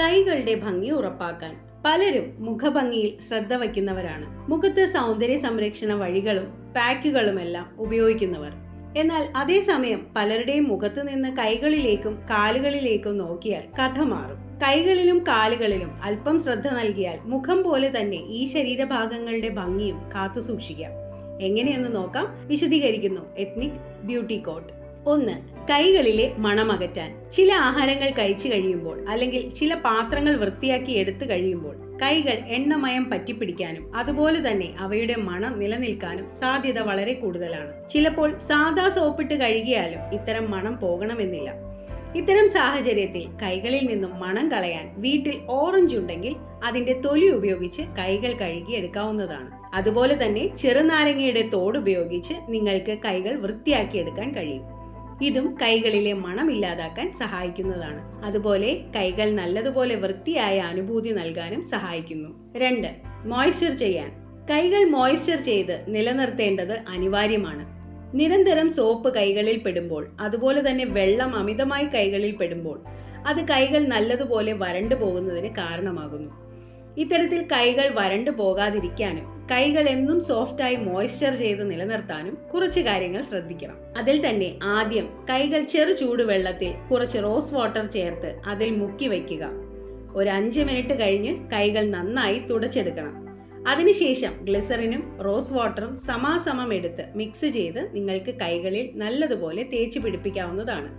കൈകളുടെ ഭംഗി ഉറപ്പാക്കാൻ. പലരും മുഖഭംഗിയിൽ ശ്രദ്ധ വയ്ക്കുന്നവരാണ്. മുഖത്ത് സൗന്ദര്യ സംരക്ഷണ വഴികളും പാക്കുകളുമെല്ലാം ഉപയോഗിക്കുന്നവർ. എന്നാൽ അതേസമയം പലരുടെയും മുഖത്ത് നിന്ന് കൈകളിലേക്കും കാലുകളിലേക്കും നോക്കിയാൽ കഥ മാറും. കൈകളിലും കാലുകളിലും അല്പം ശ്രദ്ധ നൽകിയാൽ മുഖം പോലെ തന്നെ ഈ ശരീരഭാഗങ്ങളുടെ ഭംഗിയും കാത്തു സൂക്ഷിക്കാം എങ്ങനെയെന്ന് നോക്കാം. വിശദീകരിക്കുന്നു. Ethnic beauty court. ഒന്ന് കൈകളിലെ മണമകറ്റാൻ ചില ആഹാരങ്ങൾ കഴിച്ചു കഴിയുമ്പോൾ അല്ലെങ്കിൽ ചില പാത്രങ്ങൾ വൃത്തിയാക്കി എടുത്തു കഴിയുമ്പോൾ കൈകൾ എണ്ണമയം പറ്റിപ്പിടിക്കാനും അതുപോലെ തന്നെ അവയുടെ മണം നിലനിൽക്കാനും സാധ്യത വളരെ കൂടുതലാണ്. ചിലപ്പോൾ സാദാ സോപ്പിട്ട് കഴുകിയാലും ഇത്തരം മണം പോകണമെന്നില്ല. ഇത്തരം സാഹചര്യത്തിൽ കൈകളിൽ നിന്നും മണം കളയാൻ വീട്ടിൽ ഓറഞ്ച് ഉണ്ടെങ്കിൽ അതിന്റെ തൊലി ഉപയോഗിച്ച് കൈകൾ കഴുകി എടുക്കാവുന്നതാണ്. അതുപോലെ തന്നെ ചെറുനാരങ്ങയുടെ തോട് ഉപയോഗിച്ച് നിങ്ങൾക്ക് കൈകൾ വൃത്തിയാക്കി എടുക്കാൻ കഴിയും. ഇതും കൈകളിലെ മണം ഇല്ലാതാക്കാൻ സഹായിക്കുന്നതാണ്. അതുപോലെ കൈകൾ നല്ലതുപോലെ വൃത്തിയായ അനുഭൂതി നൽകാനും സഹായിക്കുന്നു. രണ്ട് മോയ്സ്ചർ ചെയ്യാൻ. കൈകൾ മോയ്സ്ചർ ചെയ്ത് നിലനിർത്തേണ്ടത് അനിവാര്യമാണ്. നിരന്തരം സോപ്പ് കൈകളിൽ പെടുമ്പോൾ അതുപോലെ തന്നെ വെള്ളം അമിതമായി കൈകളിൽ പെടുമ്പോൾ അത് കൈകൾ നല്ലതുപോലെ വരണ്ടു പോകുന്നതിന് കാരണമാകുന്നു. ഇത്തരത്തിൽ കൈകൾ വരണ്ടു പോകാതിരിക്കാനും കൈകൾ എന്നും സോഫ്റ്റായി മോയ്സ്ചർ ചെയ്ത് നിലനിർത്താനും കുറച്ച് കാര്യങ്ങൾ ശ്രദ്ധിക്കണം. അതിൽ തന്നെ ആദ്യം കൈകൾ ചെറു ചൂടുവെള്ളത്തിൽ കുറച്ച് റോസ് വാട്ടർ ചേർത്ത് അതിൽ മുക്കി വയ്ക്കുക. ഒരു അഞ്ച് മിനിറ്റ് കഴിഞ്ഞ് കൈകൾ നന്നായി തുടച്ചെടുക്കണം. അതിനുശേഷം ഗ്ലിസറിനും റോസ് വാട്ടറും സമാസമം എടുത്ത് മിക്സ് ചെയ്ത് നിങ്ങൾക്ക് കൈകളിൽ നല്ലതുപോലെ തേച്ച് പിടിപ്പിക്കാവുന്നതാണ്.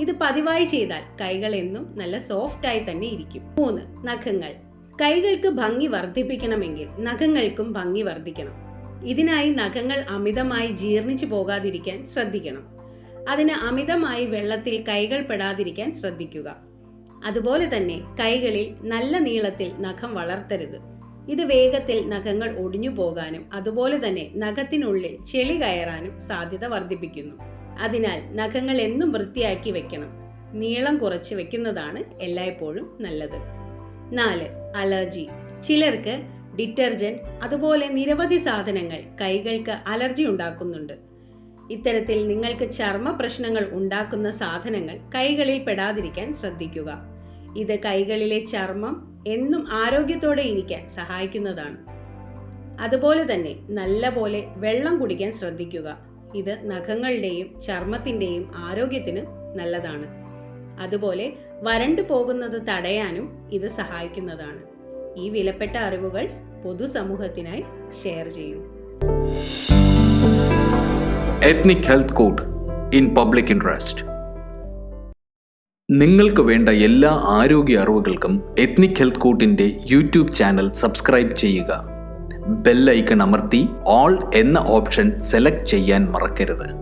ഇത് പതിവായി ചെയ്താൽ കൈകൾ എന്നും നല്ല സോഫ്റ്റായി തന്നെ ഇരിക്കും. മൂന്ന് നഖങ്ങൾ. കൈകൾക്ക് ഭംഗി വർദ്ധിപ്പിക്കണമെങ്കിൽ നഖങ്ങൾക്കും ഭംഗി വർദ്ധിക്കണം. ഇതിനായി നഖങ്ങൾ അമിതമായി ജീർണിച്ചു പോകാതിരിക്കാൻ ശ്രദ്ധിക്കണം. അതിന് അമിതമായി വെള്ളത്തിൽ കൈകൾ പെടാതിരിക്കാൻ ശ്രദ്ധിക്കുക. അതുപോലെ തന്നെ കൈകളിൽ നല്ല നീളത്തിൽ നഖം വളർത്തരുത്. ഇത് വേഗത്തിൽ നഖങ്ങൾ ഒടിഞ്ഞു പോകാനും അതുപോലെ തന്നെ നഖത്തിനുള്ളിൽ ചെളി കയറാനും സാധ്യത വർദ്ധിപ്പിക്കുന്നു. അതിനാൽ നഖങ്ങൾ എന്നും വൃത്തിയാക്കി വെക്കണം. നീളം കുറച്ച് വെക്കുന്നതാണ് എല്ലായ്പ്പോഴും നല്ലത്. നാല് അലർജി. ചിലർക്ക് ഡിറ്റർജന്റ് അതുപോലെ നിരവധി സാധനങ്ങൾ കൈകൾക്ക് അലർജി ഉണ്ടാക്കുന്നുണ്ട്. ഇത്തരത്തിൽ നിങ്ങൾക്ക് ചർമ്മ പ്രശ്നങ്ങൾ ഉണ്ടാക്കുന്ന സാധനങ്ങൾ കൈകളിൽ പെടാതിരിക്കാൻ ശ്രദ്ധിക്കുക. ഇത് കൈകളിലെ ചർമ്മം എന്നും ആരോഗ്യത്തോടെ ഇരിക്കാൻ സഹായിക്കുന്നതാണ്. അതുപോലെ തന്നെ നല്ലപോലെ വെള്ളം കുടിക്കാൻ ശ്രദ്ധിക്കുക. ഇത് നഖങ്ങളുടെയും ചർമ്മത്തിന്റെയും ആരോഗ്യത്തിന് നല്ലതാണ്. അതുപോലെ വരണ്ടു പോകുന്നത് തടയാനും ഇത് സഹായിക്കുന്നതാണ്. ഈ വിലപ്പെട്ട അറിവുകൾ പൊതുസമൂഹത്തിനായി ഷെയർ ചെയ്യൂ. Ethnic health court in public interest നിങ്ങൾക്ക് വേണ്ട എല്ലാ ആരോഗ്യ അറിവുകൾക്കും എത്നിക് ഹെൽത്ത് കോട്ടിന്റെ യൂട്യൂബ് ചാനൽ സബ്സ്ക്രൈബ് ചെയ്യുക. ബെല്ലൈക്കൺ അമർത്തി ഓൾ എന്ന ഓപ്ഷൻ സെലക്ട് ചെയ്യാൻ മറക്കരുത്.